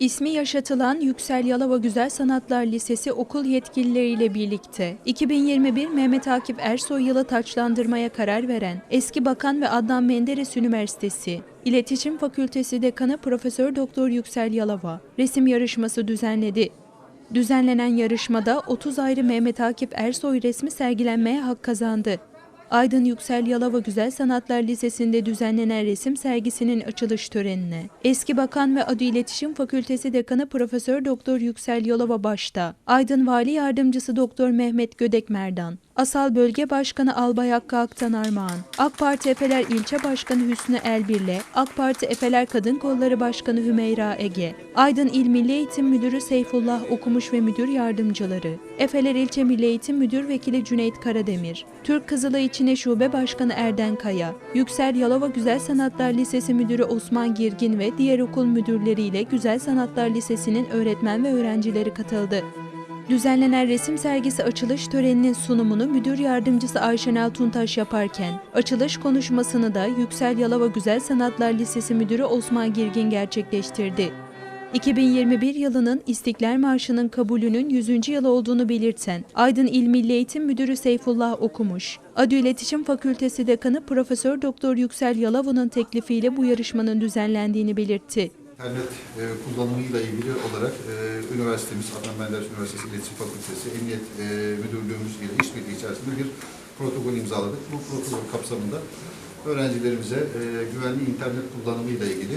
İsmi yaşatılan Yüksel Yalova Güzel Sanatlar Lisesi okul yetkilileriyle birlikte 2021 Mehmet Akif Ersoy yılı taçlandırmaya karar veren eski bakan ve Adnan Menderes Üniversitesi İletişim Fakültesi Dekanı Profesör Doktor Yüksel Yalova resim yarışması düzenledi. Düzenlenen yarışmada 30 ayrı Mehmet Akif Ersoy resmi sergilenmeye hak kazandı. Aydın Yüksel Yalova Güzel Sanatlar Lisesi'nde düzenlenen resim sergisinin açılış törenine. Eski bakan ve Adı İletişim Fakültesi Dekanı Profesör Doktor Yüksel Yalova başta, Aydın Vali Yardımcısı Doktor Mehmet Gödek Merdan, Asal Bölge Başkanı Albay Hakkı Aktan Armağan, AK Parti Efeler İlçe Başkanı Hüsnü Elbirle, AK Parti Efeler Kadın Kolları Başkanı Hümeyra Ege, Aydın İl Milli Eğitim Müdürü Seyfullah Okumuş ve Müdür Yardımcıları, Efeler İlçe Milli Eğitim Müdür Vekili Cüneyt Karademir, Türk Kızılı İçine Şube Başkanı Erden Kaya, Yüksel Yalova Güzel Sanatlar Lisesi Müdürü Osman Girgin ve diğer okul müdürleriyle Güzel Sanatlar Lisesi'nin öğretmen ve öğrencileri katıldı. Düzenlenen resim sergisi açılış töreninin sunumunu müdür yardımcısı Ayşenel Tuntaş yaparken, açılış konuşmasını da Yüksel Yalova Güzel Sanatlar Lisesi Müdürü Osman Girgin gerçekleştirdi. 2021 yılının İstiklal Marşı'nın kabulünün 100. yılı olduğunu belirten Aydın İl Milli Eğitim Müdürü Seyfullah Okumuş, Adü İletişim Fakültesi Dekanı Profesör Doktor Yüksel Yalova'nın teklifiyle bu yarışmanın düzenlendiğini belirtti. İnternet e, kullanımıyla ilgili olarak e, üniversitemiz, Adnan Menderes Üniversitesi İletişim Fakültesi, Emniyet e, Müdürlüğümüz ile işbirliği içerisinde bir protokol imzaladık. Bu protokol kapsamında öğrencilerimize e, güvenli internet kullanımıyla ilgili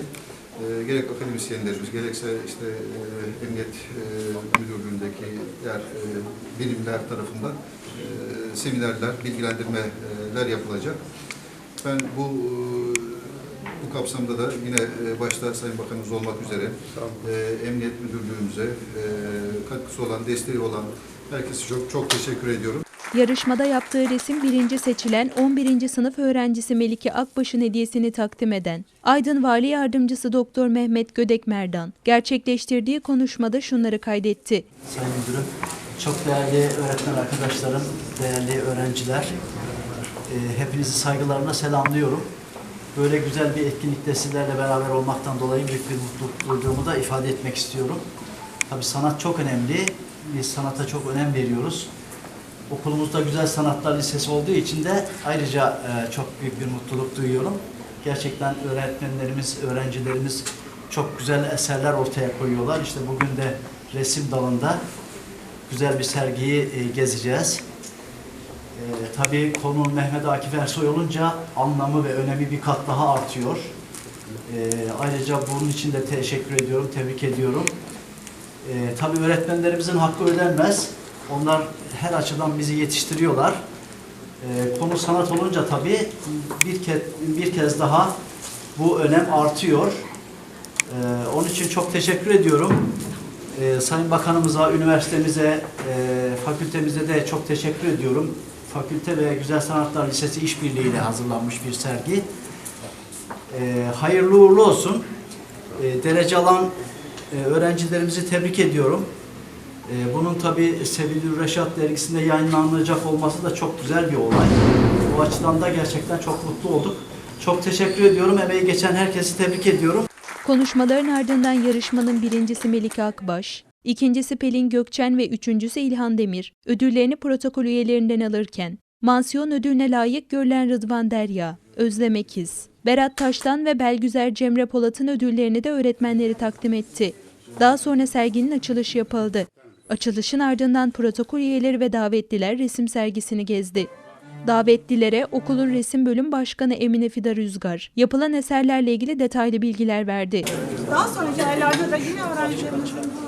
e, gerek akademisyenlerimiz, gerekse işte e, Emniyet e, Müdürlüğü'ndeki diğer e, birimler tarafından e, seminerler, bilgilendirmeler yapılacak. Ben bu e, bu kapsamda da yine e, başta Sayın Bakanımız olmak üzere e, Emniyet Müdürlüğümüze e, katkısı olan, desteği olan herkese çok çok teşekkür ediyorum. Yarışmada yaptığı resim birinci seçilen 11. sınıf öğrencisi Melike Akbaş'ın hediyesini takdim eden Aydın Vali Yardımcısı Doktor Mehmet Gödek Merdan gerçekleştirdiği konuşmada şunları kaydetti. Sayın Müdürüm, çok değerli öğretmen arkadaşlarım, değerli öğrenciler, e, hepinizi saygılarımla selamlıyorum. Böyle güzel bir etkinlikte sizlerle beraber olmaktan dolayı büyük bir mutluluk duyduğumu da ifade etmek istiyorum. Tabii sanat çok önemli, biz sanata çok önem veriyoruz. Okulumuzda Güzel Sanatlar Lisesi olduğu için de ayrıca e, çok büyük bir mutluluk duyuyorum. Gerçekten öğretmenlerimiz, öğrencilerimiz çok güzel eserler ortaya koyuyorlar. İşte bugün de resim dalında güzel bir sergiyi e, gezeceğiz. E, tabii konu Mehmet Akif Ersoy olunca anlamı ve önemi bir kat daha artıyor. E, ayrıca bunun için de teşekkür ediyorum, tebrik ediyorum. E, tabii öğretmenlerimizin hakkı ödenmez. Onlar her açıdan bizi yetiştiriyorlar. E, konu sanat olunca tabii bir kez, bir kez daha bu önem artıyor. E, onun için çok teşekkür ediyorum. E, Sayın Bakanımıza, üniversitemize, e, fakültemize de çok teşekkür ediyorum. Fakülte ve Güzel Sanatlar Lisesi işbirliğiyle hazırlanmış bir sergi. E, hayırlı uğurlu olsun. E, derece alan e, öğrencilerimizi tebrik ediyorum. E, bunun tabi Sevilür Reşat dergisinde yayınlanacak olması da çok güzel bir olay. Bu açıdan da gerçekten çok mutlu olduk. Çok teşekkür ediyorum. Emeği geçen herkesi tebrik ediyorum. Konuşmaların ardından yarışmanın birincisi Melike Akbaş, ikincisi Pelin Gökçen ve üçüncüsü İlhan Demir ödüllerini protokol üyelerinden alırken, mansiyon ödülüne layık görülen Rıdvan Derya, Özlem Ekiz, Berat Taştan ve Belgüzer Cemre Polat'ın ödüllerini de öğretmenleri takdim etti. Daha sonra serginin açılışı yapıldı. Açılışın ardından protokol üyeleri ve davetliler resim sergisini gezdi. Davetlilere okulun resim bölüm başkanı Emine Fida Rüzgar yapılan eserlerle ilgili detaylı bilgiler verdi. Daha sonraki aylarda da yine öğrencilerimizin